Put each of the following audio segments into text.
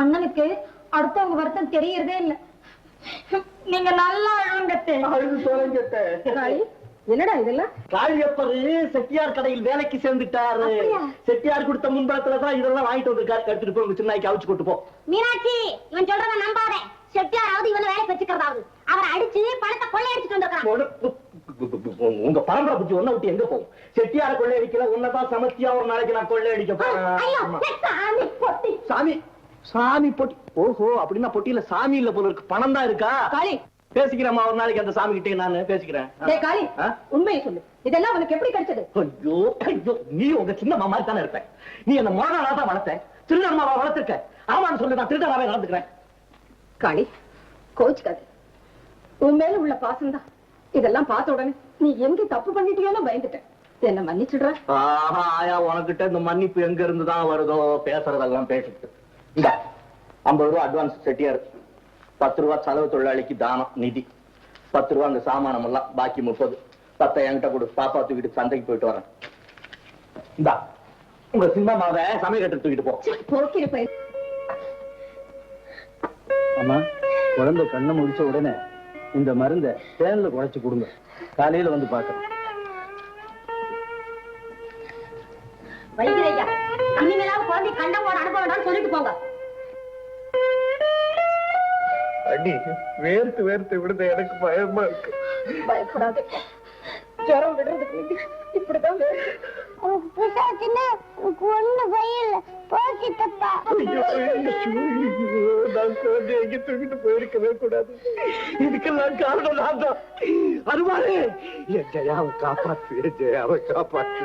அண்ணனுக்கு அடுத்தவங்க வருத்தம் தெரியறதே இல்ல. நீங்க நல்லா அழுங்கத்தே. என்னடா இதெல்லாம்? காளியப்பர் செட்டியார் கடையில் வேலைக்கு சேர்ந்துட்டாரு? செட்டியார் கொடுத்த முன்பளத்துல தான் இதெல்லாம் வாங்கிட்டு வந்திருக்காரு. எடுத்துட்டு போய் உங்க சின்ன நாய்க்கு அவிச்சு கொண்டு போ. மீனாட்சி இவன் சொல்றத நம்பாத. செட்டியாராவது இவனை வேலைக்கு வச்சுக்கிறதாவது அவரை அடிச்சு பணத்தை கொள்ளையடிச்சுட்டு வந்திருக்கான் உங்க பரம்பரை புத்தி ஒன்ன விட்டு எங்க போகும்? செட்டியார கொள்ளை அடிக்கல உன்னதான் சமத்தியா ஒரு நாளைக்கு நான் கொள்ளை அடிக்க ஐயோ போறேன் சாமி சாமி பொட்டி. ஓஹோ அப்படின்னா பொட்டியில சாமி இல்ல போல இருக்கு. பணம் தான் இருக்கா? காளி. பேசிக்கிறேம்மா ஒரு நாளைக்கு அந்த சாமி கிட்டே நான் பேசிக்கிறேன். டேய் காளி? உண்மையை சொல்லு. இதெல்லாம் உனக்கு எப்படி கிடைச்சது? ஐயோ ஐயோ நீ உங்க சின்ன மாமா தானே இருப்ப. நீ என்ன மொழனால தான் வளர்த்த? திருடன்மாவா வளர்த்திருக்க? ஆமான்னு சொல்லு நான் திருடனாவே நடந்துக்கிறேன். காளி கோச்சுக்காது. உன் மேல உள்ள பாசம்தான். இதெல்லாம் பார்த்த உடனே நீ எங்க தப்பு பண்ணிட்டியோன்னு பயந்துட்டேன். என்ன மன்னிச்சுடுற. ஆஹா ஆயா உனக்கிட்ட இந்த மன்னிப்பு எங்க இருந்து தான் வருதோ? பேசுறதெல்லாம் பேசிட்டு இந்த ஐம்பது ரூபா அட்வான்ஸ் செட்டியார் பத்து ரூபா செலவு தொழிலாளிக்கு தானம் நிதி. பத்து ரூபா அந்த சாமானம் எல்லாம் பாக்கி முப்பது. பத்தை என்கிட்ட கொடு பாப்பா தூக்கிட்டு சந்தைக்கு போயிட்டு வரேன். இந்தா உங்க சின்னம்மாவை சமயக்கட்டு தூக்கிட்டு போ. அம்மா குழந்தை கண்ணை முடிச்ச உடனே இந்த மருந்தை தேன்ல குழைச்சு கொடுங்க. காலையில வந்து பாக்குறேன் வைத்திரையா இனிமேலாவது குழந்தை கண்டம் போட அனுப்ப வேண்டாம்னு சொல்லிட்டு போங்க. அடி வேர்த்து வேர்த்து விடுத எனக்கு பயமா இருக்கு. பயப்படாதே ஜுரம் விடுறதுக்கு இப்படிதான் பிசாச்சுன்னு ஒண்ணு பையல போக்கிட்டப்பா ஐயோ, ஐயோ, நான் குழந்தை எங்க தூக்கிட்டு போயிருக்கவே கூடாது. இதுக்கெல்லாம் காரணம் நான் தான். அருமாளே என் ஜெயாவை காப்பாத்து என் ஜெயாவை காப்பாத்து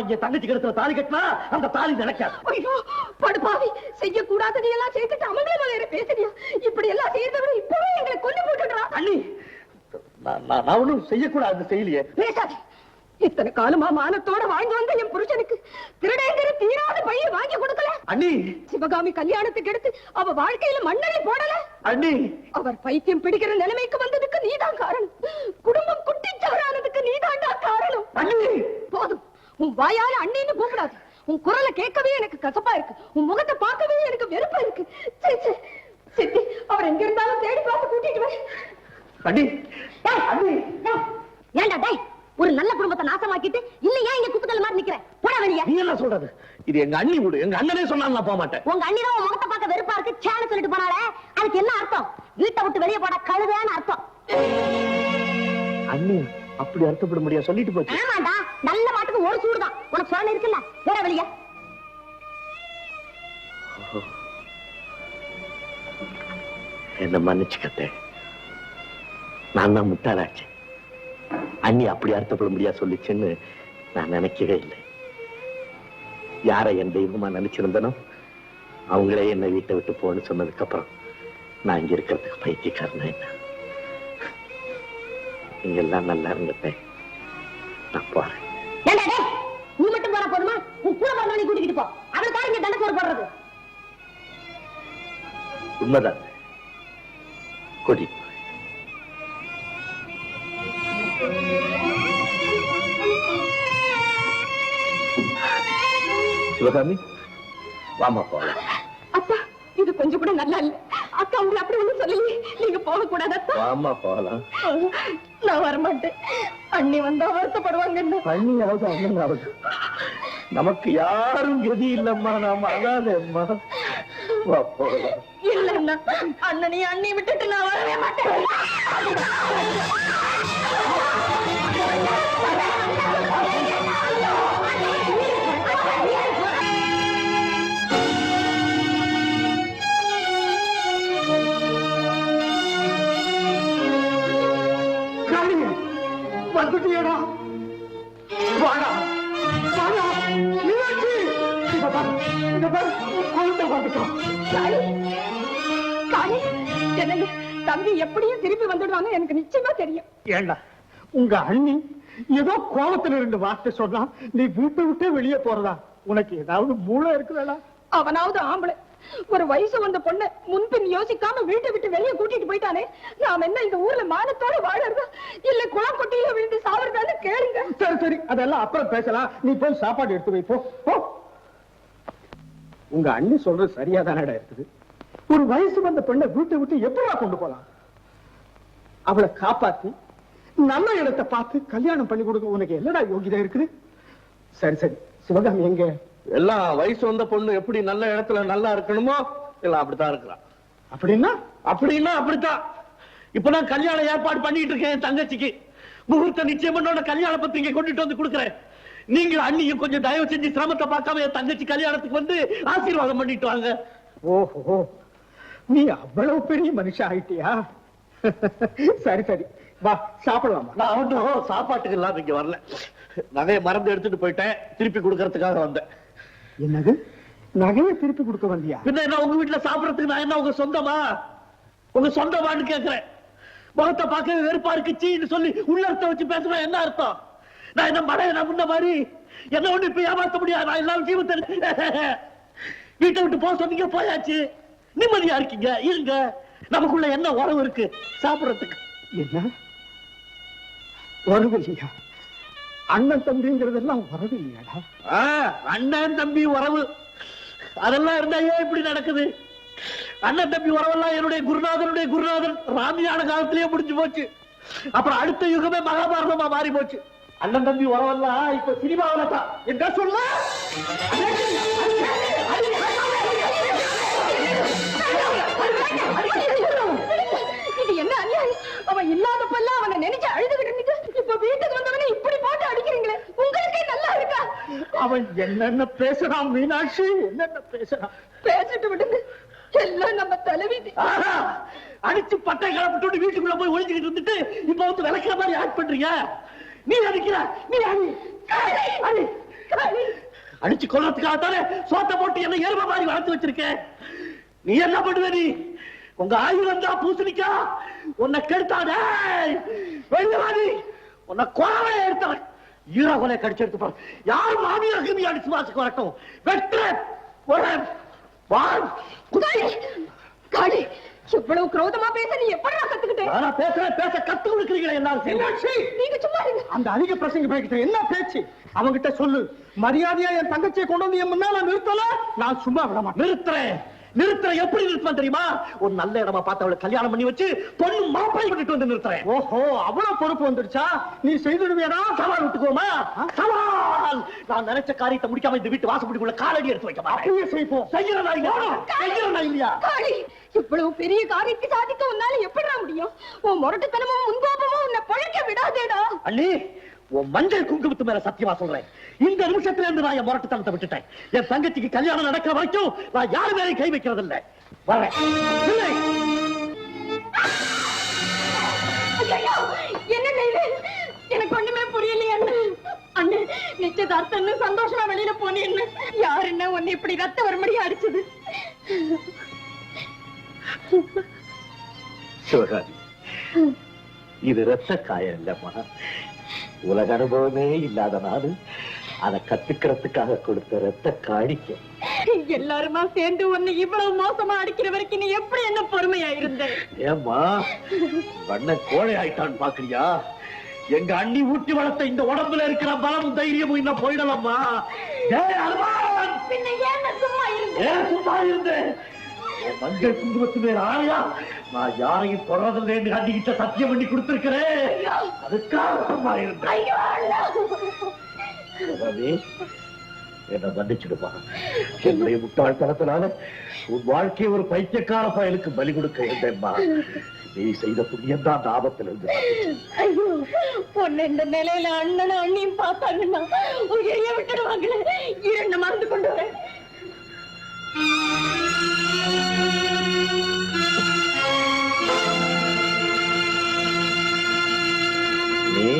வாங்கிய தங்கச்சி கழுத்துல தாலி கட்டினா அந்த தாலி நினைக்காது. ஐயோ படுபாவி செய்யக்கூடாதது எல்லாம் மலையற பேசுறியா? இப்படி எல்லாம் செய்யறத விட இப்பவே எங்களை கொண்டு போட்டுடுறா. அண்ணி நான் நான் நான் ஒண்ணும் செய்யக்கூடாது செய்யலையே பேசாதே. இத்தனை காலமா மானத்தோட வாழ்ந்து வந்த என் புருஷனுக்கு திருடேங்கிற தீராத பைய வாங்கி கொடுக்கல? அண்ணி! சிவகாமி கல்யாணத்துக்கு எடுத்து அவ வாழ்க்கையில மண்ணள்ளி போடல? அண்ணி! அவர் பைத்தியம் பிடிக்கிற நிலைமைக்கு வந்ததுக்கு நீதான் காரணம். குடும்பம் குட்டிச்சவரானதுக்கு நீதான்டா காரணம். அண்ணி! போதும். உன் வாயால அண்ணின்னு கூப்பிடாது. உன் குரலை கேட்கவே எனக்கு கசப்பா இருக்கு. உன் முகத்தை பார்க்கவே எனக்கு வெறுப்பா இருக்கு. சித்தி அவர் எங்க இருந்தாலும் தேடி பார்த்து கூட்டிட்டு வர அண்ணி. டேய், டேய், ஒரு நல்ல குடும்பத்தை நாசமாக்கிட்டு இல்ல ஏன் இங்க குப்பத்தல மாதிரி நிக்கிற? போட வெளிய. நீ என்ன சொல்றது? இது எங்க அண்ணி வீடு. எங்க அண்ணனே நான் போக மாட்டேன் உங்க அண்ணி தான் முகத்தை பார்க்க வெறுப்பா இருக்கு. சேனல் சொல்லிட்டு போனாலே அதுக்கு என்ன அர்த்தம்? வீட்டை விட்டு வெளியே போட கழுதைன்னு அர்த்தம். அண்ணி அப்படி அர்த்தப்பட முடியாது சொல்லிட்டு போச்சு. ஆமாண்டா நல்ல மாட்டுக்கு ஒரு சூடுதான். உனக்கு சொல்ல இருக்குல்ல போட வெளிய என்ன மன்னிச்சுக்கத்தே. நான் தான் முட்டாளாச்சு. அண்ணி அப்படி அர்த்தப்பட முடியாது சொல்லிச்சுன்னு நான் நினைக்கவே இல்லை. யாரை என் தெய்வமா நினைச்சிருந்தனோ அவங்களே என்னை வீட்டை விட்டு போன்னு சொன்னதுக்கு அப்புறம் நான் இங்க இருக்கிறதுக்கு பைத்தியக்காரனா என்ன? நீங்க எல்லாம் நல்லா இருங்கத்தே நான் போறேன். நீ மட்டும் போற போதுமா? உன் கூட பிறந்தவனை கூட்டிக்கிட்டு போ. அவளுக்காக இங்க தண்டை சோறு போடுறது. உண்மைதான். கொடி சிவகாமி வாமா போலாம். அத்தா இது கொஞ்சம் கூட நல்லா இல்ல. அக்கா உங்களை அப்படி ஒண்ணும் சொல்லலையே. நீங்க போக கூடாது வாமா போலாம் நான் வரமாட்டேன். அண்ணி வந்தா வருத்தப்படுவாங்கன்னு. பண்ணியாவது அண்ணனாவது. நமக்கு யாரும் கதி இல்லம்மா நாம அதாதே அம்மா வா போகலாம். இல்லன்னா அண்ணனையும் அண்ணி விட்டுட்டு நான் வரவே மாட்டேன். வந்துட்டியடா வாடா. வாடா. மீனாட்சி இங்க பாரு. இங்க பாரு. குழந்தை வந்துட்டோம் காளி. காளி என்னங்க தம்பி எப்படியும் திருப்பி வந்துடுவாங்க எனக்கு நிச்சயமா தெரியும். ஏண்டா? உங்க அண்ணி ஏதோ கோபத்துல ரெண்டு வார்த்தை சொன்னா நீ வீட்டை விட்டே வெளியே போறதா? உனக்கு ஏதாவது மூளை இருக்குதாடா? அவனாவது ஆம்பளை. ஒரு வயசு வந்த பொண்ண முன்பின் யோசிக்காம வீட்டை விட்டு வெளியே கூட்டிட்டு போயிட்டானே. நாம என்ன இந்த ஊர்ல மானத்தோட வாழறதா? இல்ல குளம் கொட்டியில விழுந்து சாவறதான்னு கேளுங்க. சரி சரி. அதெல்லாம் அப்புறம் பேசலாம். நீ போய் சாப்பாடு எடுத்து வை. போ உங்க அண்ணி சொல்றது சரியா தானடா இருக்குது. ஒரு வயசு வந்த பெண்ணை வீட்டை விட்டு எப்படா கொண்டு போலாம்? அவளை காப்பாத்தி நல்ல இடத்தை பார்த்து கல்யாணம் பண்ணி கொடுக்க உனக்கு என்னடா யோகிதா இருக்குது? சரி சரி. சிவகாமி எங்க? எல்லாம் வயசு வந்த பொண்ணு எப்படி நல்ல இடத்துல நல்லா இருக்கணுமோ எல்லாம் அப்படித்தான் இருக்கிறான் அப்படின்னா? அப்படின்னா அப்படித்தான். இப்ப நான் கல்யாண ஏற்பாடு பண்ணிட்டு இருக்கேன் தங்கச்சிக்கு. முகூர்த்த நிச்சயம் பண்ணோட கல்யாண பத்திரிக்கை கொண்டுட்டு வந்து கொடுக்குறேன். நீங்க அண்ணியும் கொஞ்சம் தயவு செஞ்சு சிரமத்தை பார்க்காம என் தங்கச்சி கல்யாணத்துக்கு வந்து ஆசீர்வாதம் பண்ணிட்டு வாங்க. ஓஹோ. நீ அவ்வளவு பெரிய மனுஷன் ஆயிட்டியா? சரி சரி. வா சாப்பிடலாமா? நான் ஒன்றும் சாப்பாட்டுக்கு இல்லாம இங்க வரல. நகையை மறந்து எடுத்துட்டு போயிட்டேன். திருப்பி கொடுக்கறதுக்காக வந்தேன். என்னது? நகையை திருப்பி கொடுக்க வந்தியா? பின்ன என்ன உங்க வீட்டுல சாப்பிடறதுக்கு நான் என்ன உங்க சொந்தமா? உங்க சொந்தமான்னு கேக்குறேன். முகத்தை பார்க்கவே வெறுப்பா இருக்கு சீன்னு சொல்லி உள்ள அர்த்தம் வச்சு பேசுனா என்ன அர்த்தம்? நான் என்ன மடைய நான் முன்ன மாதிரி? என்ன ஒண்ணு இப்ப ஏமாத்த முடியாது நான் எல்லாம் ஜீவத்தை வீட்டை விட்டு போக சொன்னீங்க போயாச்சு. நிம்மதியா இருக்கீங்க இருங்க. நமக்குள்ள என்ன உறவு இருக்கு சாப்பிடறதுக்கு? என்ன? உறவு இல்லையா? அண்ணன் தம்பிங்கிறதெல்லாம் உறவு இல்லையாடா ஆ, அண்ணன் தம்பி உறவு. அதெல்லாம் இருந்தா ஏன் இப்படி நடக்குது? அண்ணன் தம்பி உறவெல்லாம் என்னுடைய குருநாதனுடைய குருநாதன். ராமியான காலத்திலேயே முடிஞ்சு போச்சு. அப்புறம் அடுத்த யுகமே மகாபாரதமா மாறி போச்சு. அண்ணன் தம்பி உறவெல்லாம் இப்ப சினிமாவில தான். என்ன சொல்ல? இது என்ன அநியாயம்? அவன் இல்லாதப்பெல்லாம் அவனை நினைச்சு அழுதுகிட்டு இருந்துட்டு இப்ப வீட்டுக்கு வந்தவனை இப்படி போட்டு அடிக்கிறீங்களே? உங்களுக்கே நல்லா இருக்கா? அவன் என்னென்ன பேசுறான் மீனாட்சி? என்னென்ன பேசுறான்? பேசிட்டு விடுங்க. எல்லாம் நம்ம தலைவிதி. அடிச்சு பட்டை கிளப்பிட்டு வீட்டுக்குள்ள போய் ஒளிஞ்சுக்கிட்டு இருந்துட்டு இப்ப வந்து விளக்குற மாதிரி ஆட் பண்றீங்க? நீ அடிக்கிற? நீ அடி. அடிச்சு கொள்றதுக்காக தானே சோத்த போட்டு என்ன எருமை மாதிரி வளர்த்து வச்சிருக்க? நீ என்ன பண்ணுவ நீ? உங்க ஆயுதம் தான் பூசணிக்கா. உன்னை கெடுத்தானே வெளியே உன்னை கோவை எடுத்தவன். ஈரா கொலை கடிச்சு எடுத்து யார் மாமியார் கிமி அடிச்சு வாசிக்க வரட்டும் வெற்று ஒரு வாழ். காளி, காளி, இவ்வளவு குரோதமா பேச நீ எப்படா கத்துக்கிட்ட? ஆனா பேசுற பேச கத்து கொடுக்குறீங்களே மீனாட்சி! நீங்க சும்மா இருங்க. அந்த அதிக பிரசங்க பேக்கிட்ட என்ன பேச்சு? அவங்கிட்ட சொல்லு. மரியாதையா என் தங்கச்சியை கொண்டு வந்து என் முன்னால நிறுத்தல? நான் சும்மா விட மாட்டேன். நிறுத்துறேன். நிறுத்துறேன் எப்படி நிறுத்துவேன் தெரியுமா? ஒரு நல்ல இடமா பார்த்து அவளை கல்யாணம் பண்ணி வச்சு பொண்ணு மாப்பிள்ளை விட்டுட்டு வந்து நிறுத்துறேன். ஓஹோ அவ்வளவு பொறுப்பு வந்துடுச்சா? நீ செய்துடுவியடா. சவால் விட்டுக்கோமா? சவால்! நான் நினைச்ச காரியத்தை முடிக்காம இந்த வீட்டு வாசப்படிக்குள்ள காலடி எடுத்து வைக்க அப்படியே செய்ப்போம். செய்யறதா இல்லையா? செய்யறதா இல்லையா? இவ்வளவு பெரிய காரியத்தை சாதிக்க உன்னால எப்படிடா முடியும்? உன் முரட்டுத்தனமும் முன்கோபமும் உன்னை பழைக்க விடாதேடா. அண்ணி உன் மஞ்சள் குங்குமத்து மேல சத்தியமா சொல்றேன். இந்த நிமிஷத்துல இருந்து நான் என் முரட்டுத்தனத்தை விட்டுட்டேன். என் தங்கச்சிக்கு கல்யாணம் நடக்கிற வரைக்கும் நான் யாரு மேலையும் கை வைக்கிறது இல்ல. வரேன் எனக்கு ஒண்ணுமே புரியலையே அண்ணே. நிச்சயதார்த்தம்னு சந்தோஷமா வெளியில போனேன்னு யார் என்ன உன்னை இப்படி ரத்த வரும்படி அடிச்சது? சிவகாமி இது ரத்த காயம் இல்லம்மா. உலக அனுபவமே இல்லாத நாடு. அதை கத்துக்கிறதுக்காக கொடுத்த ரத்த காணிக்கை. எல்லாருமா சேர்ந்து உன்னை இவ்வளவு மோசமா அடிக்கிற வரைக்கும் நீ எப்படி என்ன பொறுமையா இருந்த ஏம்மா வண்ண கோழை ஆயிட்டான்னு பாக்குறியா? எங்க அண்ணி ஊட்டி வளர்த்த இந்த உடம்புல இருக்கிற பலமும் தைரியமும் இன்னும் போயிடலாமா சும்மா இருந்த? ஏன் சும்மா இருந்தேன் மஞ்சள் குங்குமத்து மேல ஆணையா? நான் யாரையும் தொடரதில்லைன்னு அண்ணிக்கிட்ட சத்தியம் பண்ணி கொடுத்திருக்கிறேன். அதுக்காக சும்மா இருந்தேன். என்னை மன்னிச்சிடுமா? என்னுடைய முட்டாள்தனத்தினால உன் வாழ்க்கையை ஒரு பைத்தியக்கார பயலுக்கு பலி கொடுக்க இருந்தேம்மா நீ செய்த புண்ணியம் தான் ஆபத்தில் இருந்து ஐயோ பொண்ணு இந்த நிலையில அண்ணனும் அண்ணியும் பார்த்தாங்கன்னா உயிரையே விட்டுடுவாங்களே. இரண்டு மறந்து கொண்டு வரேன். நீ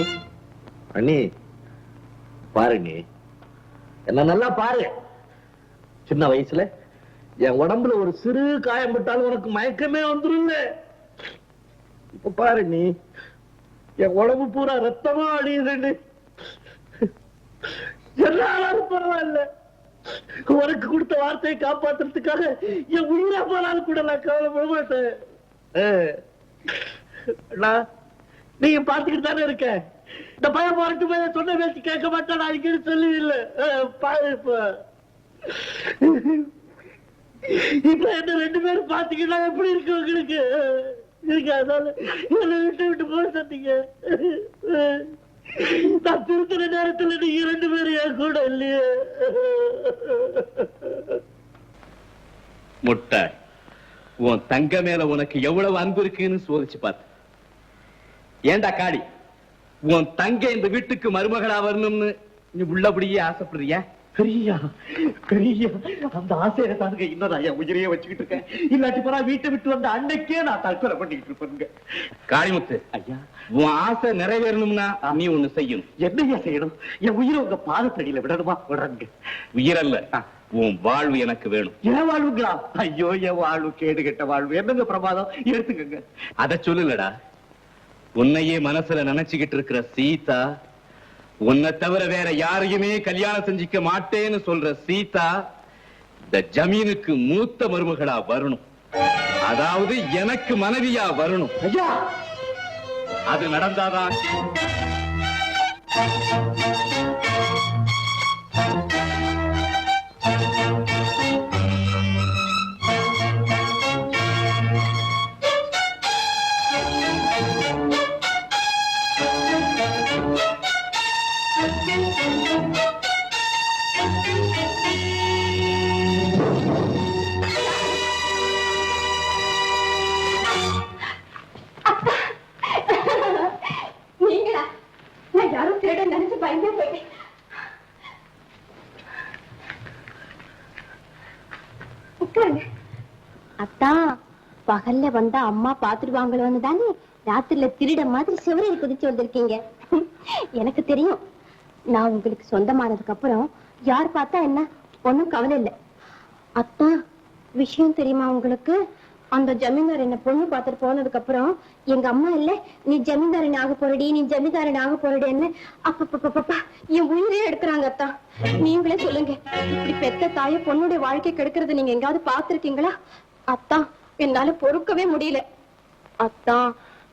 அண்ணி பாருங்க. என்ன நல்லா பாரு. சின்ன வயசுல என் உடம்புல ஒரு சிறு காயம் பட்டாலும் உனக்கு மயக்கமே வந்துருல்ல இப்ப பாரு நீ என் உடம்பு பூரா ரத்தமா அடியுதுன்னு எல்லாரும் பரவாயில்ல. உனக்கு கொடுத்த வார்த்தையை காப்பாத்துறதுக்காக என் உயிரா போனாலும் கூட நான் கவலைப்பட மாட்டேன். அண்ணா, நீங்க பாத்துக்கிட்டு தானே இருக்க? இந்த பையன் போறட்டு போய் சொன்ன பேச்சு கேட்க மாட்டான்? அடிக்கடி சொல்லி இல்ல இப்ப. இப்ப என்ன ரெண்டு பேரும் பாத்தீங்கன்னா எப்படி இருக்கு உங்களுக்கு? இருக்கு அதனால என்ன விட்டு விட்டு போக சொன்னீங்க. நான் திருத்துற நேரத்துல நீங்க ரெண்டு பேரும் என் கூட இல்லையே. முட்டை உன் தங்க மேல உனக்கு எவ்வளவு அன்பு இருக்குன்னு சோதிச்சு பார்த்து. ஏண்டா காடி உன் தங்க இந்த வீட்டுக்கு மருமகளா வரணும்னு நீ உள்ளபடியே ஆசைப்படுறியா? பெரியா பெரியா அந்த ஆசையில தானுங்க இன்னும் நான் என் உயிரையே வச்சுக்கிட்டு இருக்கேன். இல்லாட்டி போறா வீட்டை விட்டு வந்த அன்னைக்கே நான் தற்கொலை பண்ணிக்கிட்டு இருப்பேங்க காளிமுத்து ஐயா. உன் ஆசை நிறைவேறணும்னா நீ ஒண்ணு செய்யணும். என்னையா செய்யணும்? என் உயிரை உங்க பாதத்தடியில விடணுமா? விடுறங்க. உயிரல்ல உன் வாழ்வு எனக்கு வேணும். என் வாழ்வுங்களா? ஐயோ என் வாழ்வு கேடு கெட்ட வாழ்வு. என்னங்க பிரமாதம்? எடுத்துக்கங்க. அத சொல்லலடா உன்னையே மனசுல நினைச்சுக்கிட்டு இருக்கிற சீதா உன்னை தவிர வேற யாரையுமே கல்யாணம் செஞ்சுக்க மாட்டேன்னு சொல்ற சீதா இந்த ஜமீனுக்கு மூத்த மருமகளா வரணும். அதாவது எனக்கு மனைவியா வரணும். ஐயா! அது நடந்தாதான் உட்காருங்க அத்தா பகல்ல வந்தா அம்மா பாத்துருவாங்களோன்னு தானே ராத்திரில திருட மாதிரி சிவரையில் குதிச்சு வந்திருக்கீங்க. எனக்கு தெரியும். நான் உங்களுக்கு சொந்தமானதுக்கு அப்புறம் யார் பார்த்தா என்ன? ஒன்னும் கவலை இல்லை. அத்தா விஷயம் தெரியுமா உங்களுக்கு? அந்த ஜமீன்தார் என்ன பொண்ணு பார்த்துட்டு போனதுக்கு அப்புறம் எங்க அம்மா இல்ல நீ ஜமீன்தாரன் ஆக போறடி நீ ஜமீன்தாரன் ஆக போறடின்னு அப்பப்பா என் உயிரே எடுக்கிறாங்க அத்தா. நீங்களே சொல்லுங்க இப்படி பெத்த தாய பொண்ணுடைய வாழ்க்கை கெடுக்கிறத நீங்க எங்காவது பார்த்திருக்கீங்களா? அத்தா என்னால பொறுக்கவே முடியல. அத்தா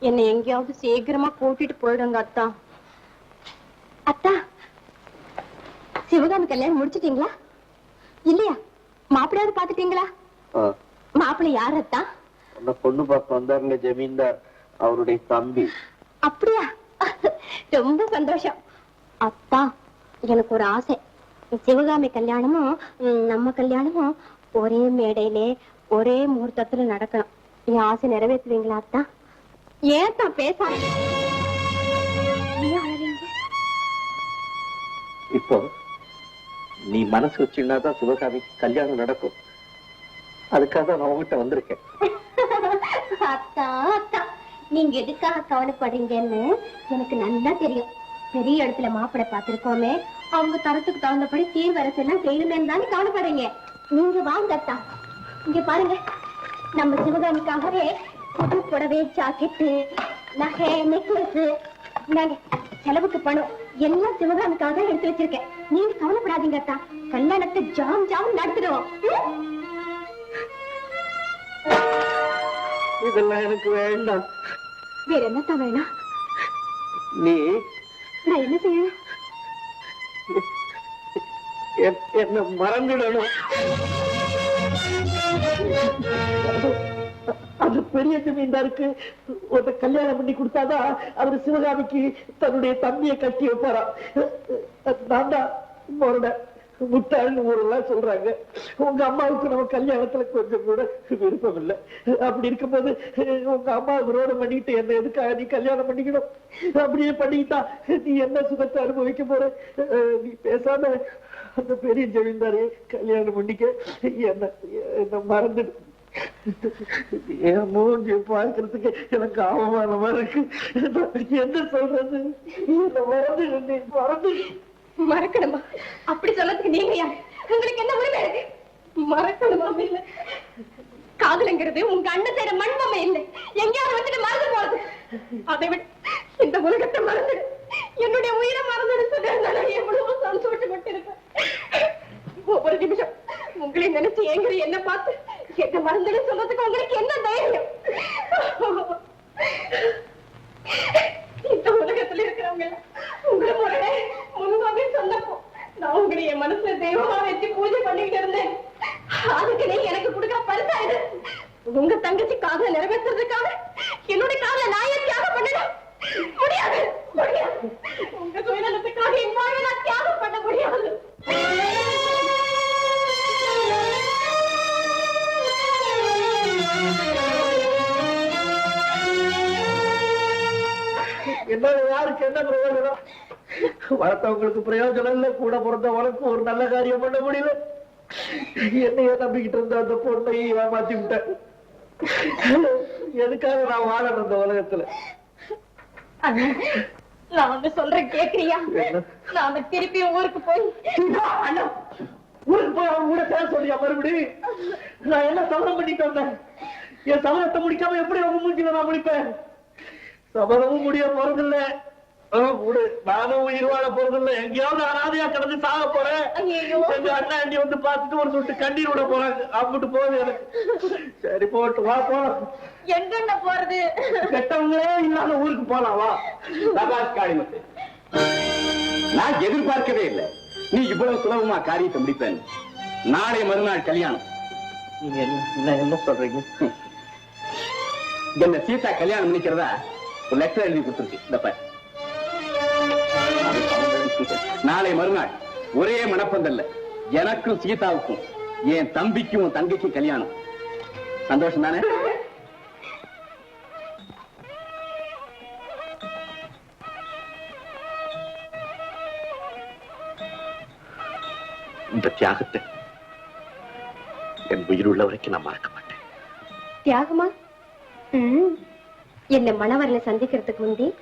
என்னை எங்கேயாவது சீக்கிரமா கூட்டிட்டு போயிடுங்க அத்தா. அத்தா சிவகாமி கல்யாணம் முடிச்சிட்டீங்களா? இல்லையா? மாப்பிள்ளையாவது பாத்துட்டீங்களா மாப்பிள்ளை யார் அத்தா அந்த பொண்ணு பார்க்க வந்தாருங்க ஜமீன்தார். அவருடைய தம்பி. அப்படியா? ரொம்ப சந்தோஷம். அத்தா எனக்கு ஒரு ஆசை. சிவகாமி கல்யாணமும் நம்ம கல்யாணமும் ஒரே மேடையிலே ஒரே முகூர்த்தத்துல நடக்கணும். என் ஆசை நிறைவேற்றுவீங்களா அத்தா? ஏன் தான் அழறீங்க? இப்போ நீ மனசு வச்சுனாதான் சிவகாமிக்கு கல்யாணம் நடக்கும். அதுக்காக தான் நான் உங்ககிட்ட வந்திருக்கேன். அத்தா அத்தா. நீங்க எதுக்காக கவலைப்படுறீங்கன்னு எனக்கு நல்லா தெரியும். பெரிய இடத்துல மாப்பிள்ளை பார்த்திருக்கோமே. அவங்க தரத்துக்கு தகுந்தபடி சீர்வரிசை எல்லாம் செய்யணுமே தானே கவலைப்படுறீங்க. நீங்க வாங்க அத்தா. இங்க பாருங்க. நம்ம சிவகாமிக்காகவே புது புடவை ஜாக்கெட்டு நகை நெக்லஸ் நாங்க செலவுக்கு பணம். எல்லாம் சிவகாமிக்காக எடுத்து வச்சிருக்கேன். நீங்க கவலைப்படாதீங்க அத்தா. கல்யாணத்தை ஜாம் ஜாம் நடத்திடுவோம். இதெல்லாம் எனக்கு வேண்டாம். வேற என்னத்தான் வேணாம் நீ? நான் என்ன என்- என்ன மறந்துடணும். அந்த பெரிய ஜமீன்தாருக்கு. ஒரு கல்யாணம் பண்ணி கொடுத்தாதான் அவர் சிவகாமிக்கு தன்னுடைய தம்பியை கட்டி வைப்பாராம். நான் தான் முத்தாள்னு ஊரெல்லாம் சொல்றாங்க. உங்க அம்மாவுக்கு நம்ம கல்யாணத்துல கொஞ்சம் கூட விருப்பம் இல்லை அப்படி இருக்கும்போது உங்க அம்மா விரோதம் பண்ணிட்டு என்ன எதுக்காக நீ கல்யாணம் பண்ணிக்கணும்? அப்படியே பண்ணிக்கிட்டா நீ என்ன சுகத்தை அனுபவிக்க போற? நீ பேசாம அந்த பெரிய ஜமீன்தாரையே கல்யாணம் பண்ணிக்க. என்ன என்ன மறந்துடு. என் மூஞ்சி பார்க்கறதுக்கு எனக்கு அவமானமா இருக்கு. என்ன சொல்றது? என்ன மறந்து மறக்கணுமா? அப்படி சொன்னதுக்கு நீங்க யார்? உங்களுக்கு என்ன உரிமை இருக்கு? மறக்கணுமா இல்ல காதலுங்கிறது உங்க அண்ணன் செய்யற மண்பொம்மை இல்லை. எங்கேயாவது வந்துட்டு மறந்து போறது. அதை விட இந்த உலகத்தை மறந்து என்னுடைய உயிரை மறந்துடு சொல்லியிருந்தாலும் எவ்வளவு சந்தோஷப்பட்டு இருப்பேன் ஒவ்வொரு நிமிஷம் உங்களை நினைச்சு ஏங்குற என்ன பார்த்து என்ன மறந்துடு சொல்றதுக்கு உங்களுக்கு என்ன தைரியம்? இந்த உலகத்துல இருக்கிறவங்க உங்களை முறையே முன்பாவே சொன்னப்போ நான் உங்களை என் மனசுல தெய்வமா வச்சு பூஜை பண்ணிட்டு இருந்தேன். அதுக்கு நீ எனக்கு கொடுக்குற பரிசா இது உங்க தங்கச்சி காதல நிறைவேற்றுறதுக்காக என்னோட காதல நான் ஏன் தியாகம் பண்ணணும்? முடியாது முடியாது. உங்க சுயநலத்துக்காக என் வாழ்வை நான் தியாகம் பண்ண முடியாது. என்ன யாருக்கு என்ன பிரயோஜனம் வளர்த்தவங்களுக்கு பிரயோஜனம் இல்ல. கூட பிறந்த உனக்கு ஒரு நல்ல காரியம் பண்ண முடியல. என்னைய நம்பிக்கிட்டு இருந்த அந்த பொண்ணை ஏமாத்தி விட்டேன். எதுக்காக நான் வாழணும் இந்த உலகத்துல? நான் வந்து சொல்றேன் கேக்குறியா? நாம திருப்பி ஊருக்கு போய் ஊருக்கு போய் அவன் கூட சேர சொல்லியா நான் என்ன சபதம் பண்ணிட்டு வந்தேன்? என் சபதத்தை முடிக்காம எப்படி அவங்க மூஞ்சில நான் முடிப்பேன் சபதமும் முடிய போறதில்ல. விடு. நானும் உயிர் வாழ போறதில்ல. எங்கேயாவது அனாதையா கிடந்து சாக போறேன். எங்க அண்ணா அண்ணி வந்து பார்த்துட்டு ஒரு சொட்டு கண்ணீர் விட போறாங்க. அம்பிட்டு போகுது எனக்கு. சரி போட்டு வா போலாம் எங்கென்ன போறது? கெட்டவங்களே இல்லாத ஊருக்கு போலாம் வா. சபாஷ் காளிமுத்து நான் எதிர்பார்க்கவே இல்லை. நீ இவ்வளவு சுலபமா காரியத்தை முடிப்பேன். நாளை மறுநாள் கல்யாணம். நீங்க என்ன என்ன- சொல்றீங்க? என்ன சீதா கல்யாணம் பண்ணிக்கிறதா? ஒரு லெட்டர் எழுதி கொடுத்துருக்கு. இந்த பாரு. நாளை மறுநாள் ஒரே மனப்பந்தல்ல. எனக்கும் சீதாவுக்கும் என் தம்பிக்கும் உன் தங்கைக்கும் கல்யாணம். சந்தோஷம் தானே இந்த தியாகத்தை என் உயிர் உள்ள வரைக்கும் நான் மறக்க மாட்டேன். தியாகமா? ம். என்ன மணவரனை சந்திக்கிறதுக்கு முந்தி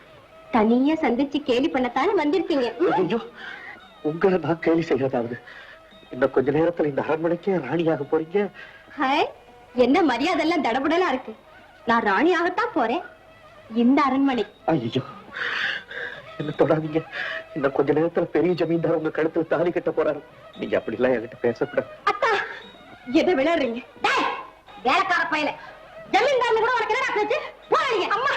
தனியா சந்திச்சு கேலி பண்ணத்தானே வந்திருப்பீங்க ம்? ஐயோ உங்களை நான் கேலி செய்யறதாவது. இன்னும் கொஞ்ச நேரத்துல இந்த அரண்மனைக்கே ராணியாக போறீங்க. ஹாய் என்ன மரியாதை எல்லாம் தடபுடலா இருக்கு? நான் ராணியாகத்தான் போறேன். இந்த அரண்மனை. ஐயோ என்ன தொடாதீங்க. இன்னும் கொஞ்ச நேரத்துல பெரிய ஜமீன்தார் உங்க கழுத்துல தாலி கட்ட போறாரு. நீங்க அப்படி எல்லாம் என்கிட்ட பேசக்கூடாது. அத்தா எதை விளையாடுறீங்க? வேலைக்கார பையல. ஜமீன்தாரன் கூட உனக்கு போறீங்க அம்மா.